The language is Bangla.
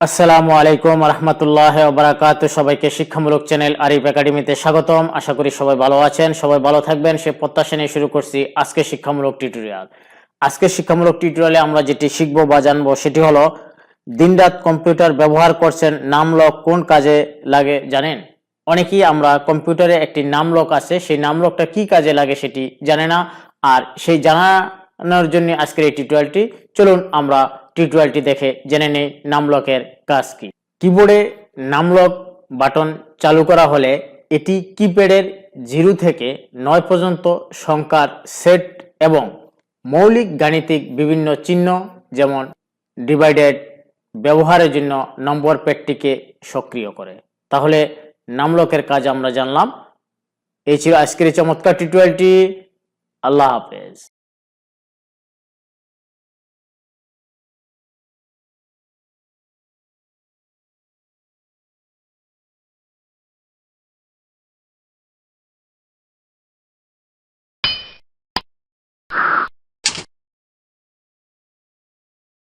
আসসালামু আলাইকুম রহমতুল্লাহ বারাকাত সবাইকে শিক্ষামূলক চ্যানেল আরিফ একাডেমিতে স্বাগতম। আশা করি সবাই ভালো আছেন, সবাই ভালো থাকবেন। সে প্রত্যাশা নিয়ে শুরু করছি আজকে শিক্ষামূলক টিউটোরিয়াল। আজকে শিক্ষামূলক টিউটোরিয়ালে আমরা যেটি শিখব বা জানব সেটি হলো, দিনরাত কম্পিউটার ব্যবহার করছেন নাম লক কোন কাজে লাগে জানেন? অনেকেই আমরা কম্পিউটারে একটি নাম লক আছে, সেই নাম লকটা কি কাজে লাগে সেটি জানে না। আর সেই জানানোর জন্য আজকের এই টিউটোরিয়ালটি। চলুন আমরা টিউটোরিয়ালটি দেখে জেনে নেই নামলকের কাজ কি। কিবোর্ডে নামলক বাটন চালু করা হলে এটি কিপ্যাডের জিরো থেকে নয় পর্যন্ত সংখ্যার সেট এবং মৌলিক গাণিতিক বিভিন্ন চিহ্ন যেমন ডিভাইডেড ব্যবহারের জন্য নম্বর প্যাডটিকে সক্রিয় করে। তাহলে নামলকের কাজ আমরা জানলাম। এই ছিল আজকের চমৎকার টিউটোরিয়ালটি আল্লাহ হাফেজ।